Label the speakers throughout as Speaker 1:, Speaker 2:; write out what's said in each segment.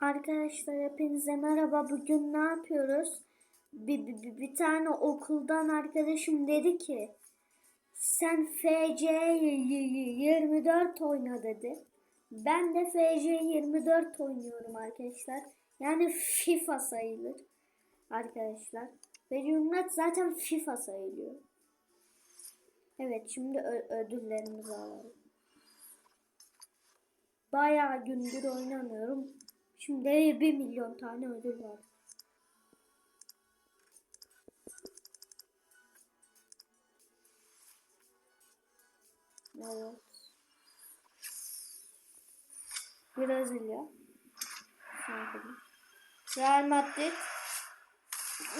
Speaker 1: Arkadaşlar hepinize merhaba. Bugün ne yapıyoruz? Bir, bir, bir, tane okuldan arkadaşım dedi ki sen FC 24 oyna dedi. Ben de FC 24 oynuyorum arkadaşlar. Yani FIFA sayılır arkadaşlar. Ve 24 zaten FIFA sayılıyor. Evet şimdi ödüllerimizi alalım. Bayağı gündür oynamıyorum. Şimdi 1 milyon tane ödül var. Evet. Brezilya. Real Madrid.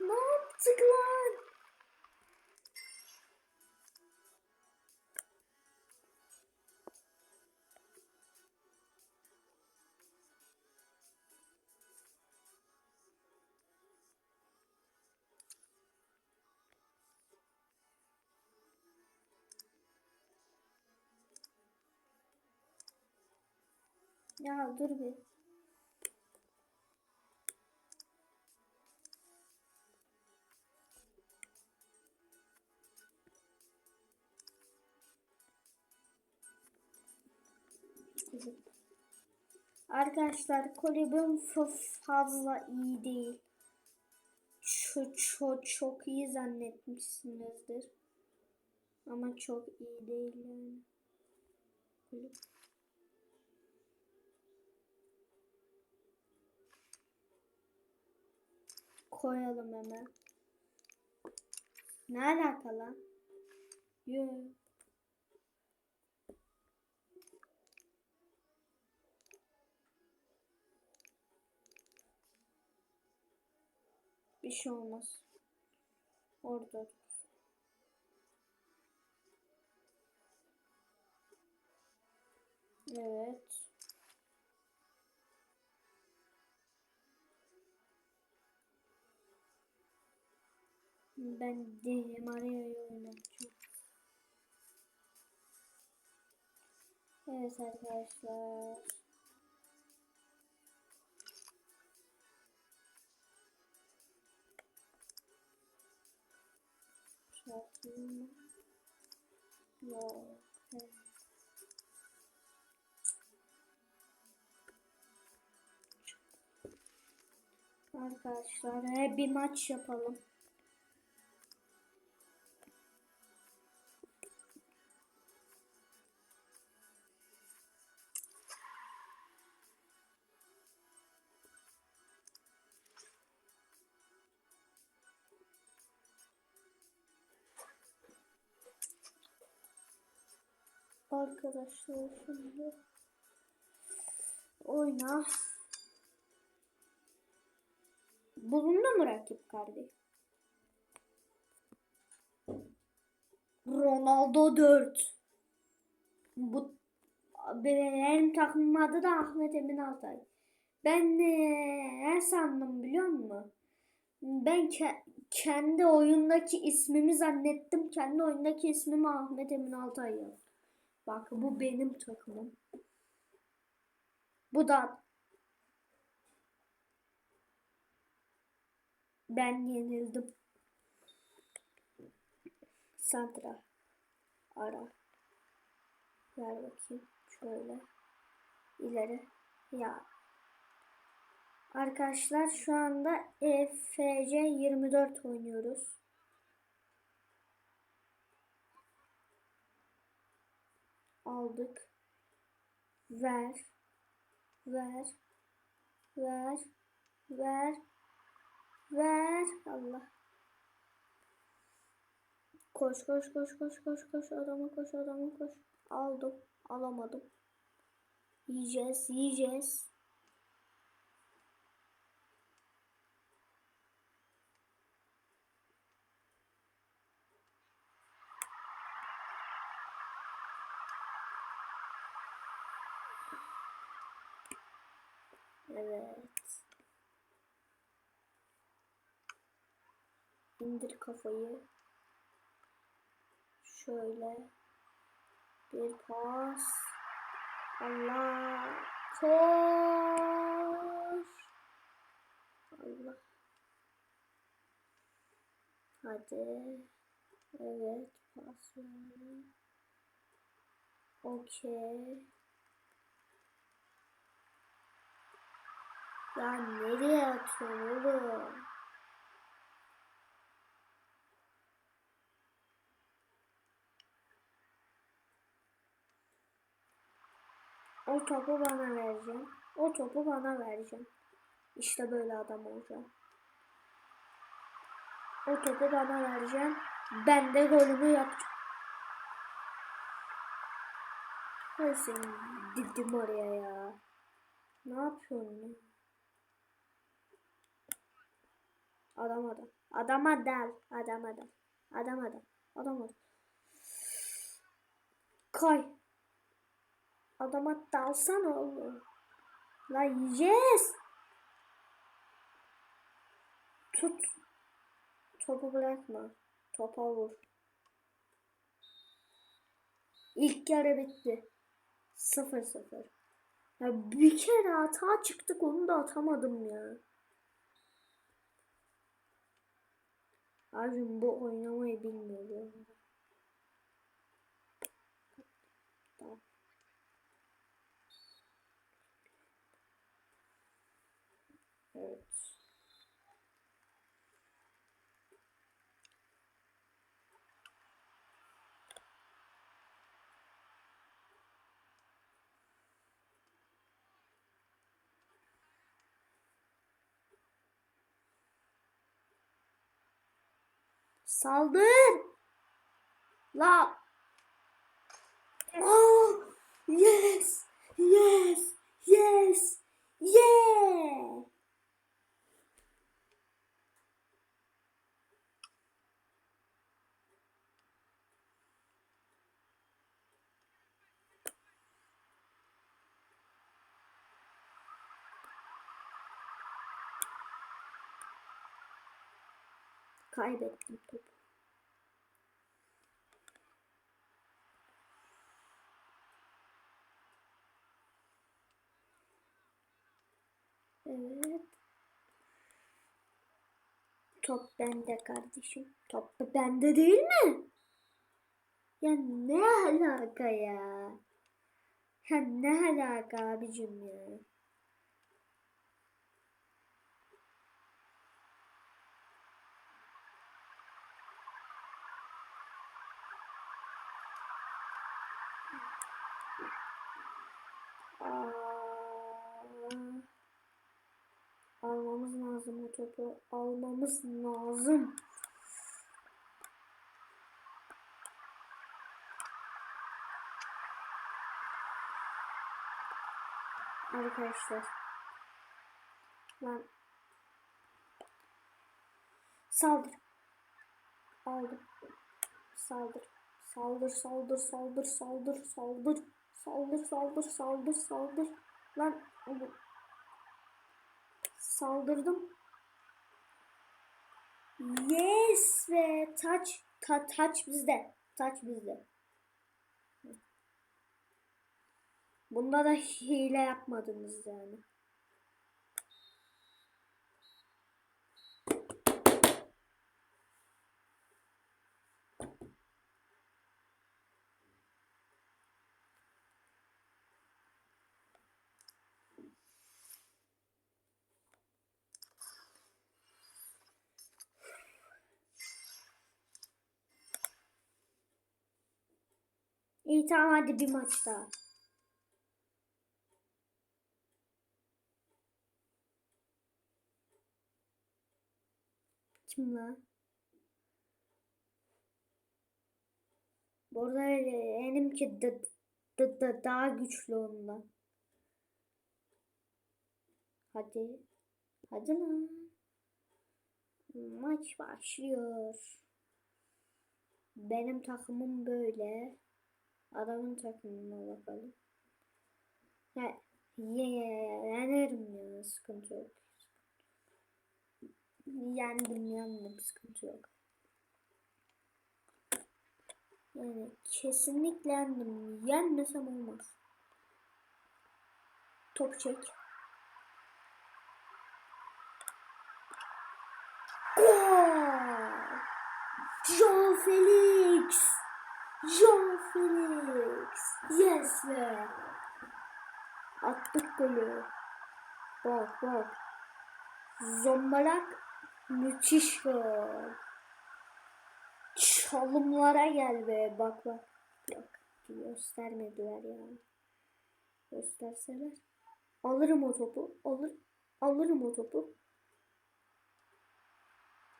Speaker 1: ne yaptık lan? Ya dur bir. Arkadaşlar kulübüm f- fazla iyi değil. Çok çok çok iyi zannetmişsinizdir. Ama çok iyi değil yani. Kulüp. Koyalım hemen. Ne alaka lan? Yo. Bir şey olmaz. Orada. Evet. Ben de Maria'yı oynatacağım. Evet arkadaşlar. Şarkıyı mı? Yok. Arkadaşlar bir maç yapalım. Arkadaşlar şimdi oyna. Bulundu mu rakip kardeş? Ronaldo 4. Bu benim takımın adı da Ahmet Emin Altay. Ben ne sandım biliyor musun? Ben ke- kendi oyundaki ismimi zannettim. Kendi oyundaki ismimi Ahmet Emin Altay yaptım. Bak bu benim takımım. Bu da ben yenildim. Santra. Ara. Ver bakayım. Şöyle. İleri. Ya. Arkadaşlar şu anda EFC 24 oynuyoruz. Aldık. Ver. Ver. Ver. Ver. Ver. Allah. Koş koş koş koş koş koş adama koş adama koş. Aldım. Alamadım. Yiyeceğiz. Yiyeceğiz. Evet. İndir kafayı. Şöyle. Bir pas. Allah. Koş. Allah. Hadi. Evet. Pas. Okey. Ya nereye atıyorsun? O topu bana vereceğim. O topu bana vereceğim. İşte böyle adam olacağım. O topu bana vereceğim. Ben de golümü yapacağım. Ben seni didim oraya ya. Ne yapıyorsun? Adam adam. Adam adam. Adam adam. Adam adam. Adam adam. Kay. Adama dalsana oğlum. Lan yes. Tut. Topu bırakma. Topa vur. İlk yarı bitti. 0-0. Ya bir kere hata çıktık onu da atamadım ya. Abim bu oynamayı bilmiyor arada. Tamam. Evet. Saldır. La. Oh, yes. Yes. Yes. Yeah. Kaybettim topu. Evet. Top bende kardeşim. Top bende değil mi? Ya ne alaka ya? Ya ne alaka abicim ya? Aa, almamız lazım o topu. Almamız lazım. Arkadaşlar. Ben saldır. Aldım. Saldır. Saldır, saldır, saldır, saldır, saldır. Saldır, saldır, saldır, saldır. Lan. Saldırdım. Yes ve taç ta, taç bizde. Taç bizde. Bunda da hile yapmadınız yani. İyi tamam hadi bir maç daha. Kim lan? Bu arada benimki da, da, da, daha güçlü ondan. Hadi. Hadi lan. Maç başlıyor. Benim takımım böyle. Adamın takımına bakalım. Ya, yenerim ya sıkıntı yok. Yendim yendim sıkıntı yok. Yani kesinlikle yendim. Yenmesem olmaz. Top çek. Gol! João Felix! João Felix! Yes be! Attık golü. Bak bak. Zombalak müthiş gol. Çalımlara gel be. Bak bak. Bak. Göstermediler ya. Gösterseler. Alırım o topu. Alır, alırım o topu.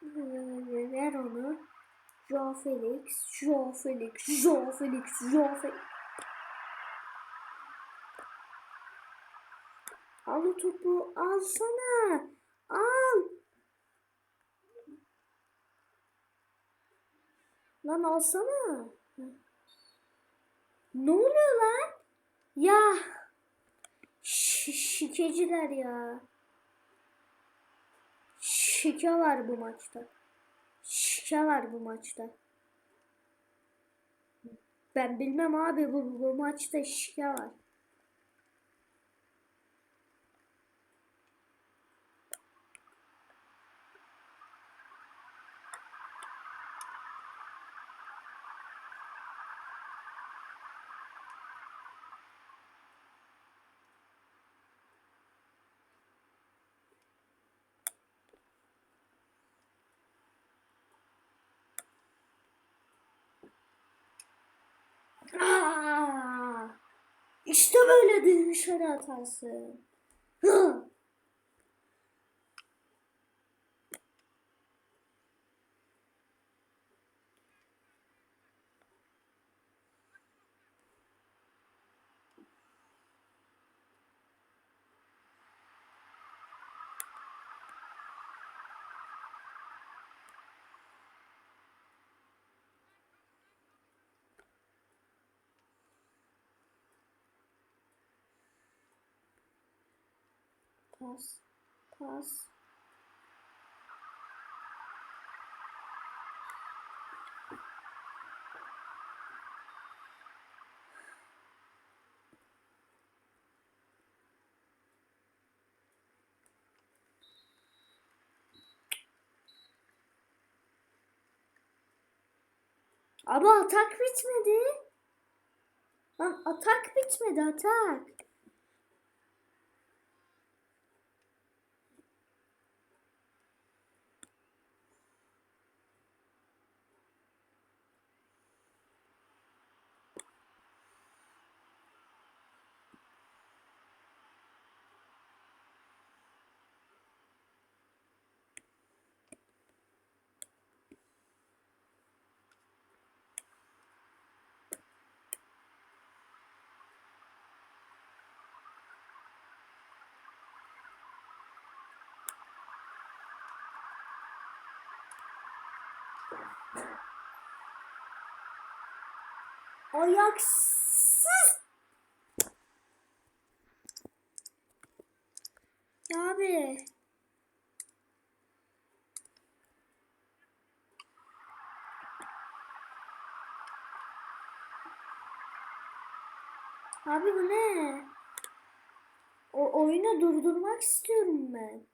Speaker 1: Ver ver onu. Joao Felix. Joao Felix. Joao Felix. Joao Felix. Al o topu. Alsana. Al. Lan alsana. Ne oluyor lan? Ya. Ş- şikeciler ya. Şike var bu maçta. Şike var bu maçta. Ben bilmem abi bu, bu, maçta şike var. Aa! İşte dışarı atarsın. Pas. Pas. Ama atak bitmedi. Lan atak bitmedi atak. Ayaksız. Ya abi. Abi bu ne? O oyunu durdurmak istiyorum ben.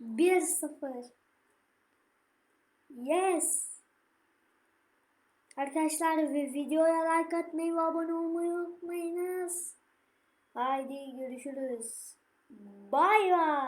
Speaker 1: 1-0. Yes. Arkadaşlar videoya like atmayı ve abone olmayı unutmayınız. Haydi görüşürüz. Bay bay.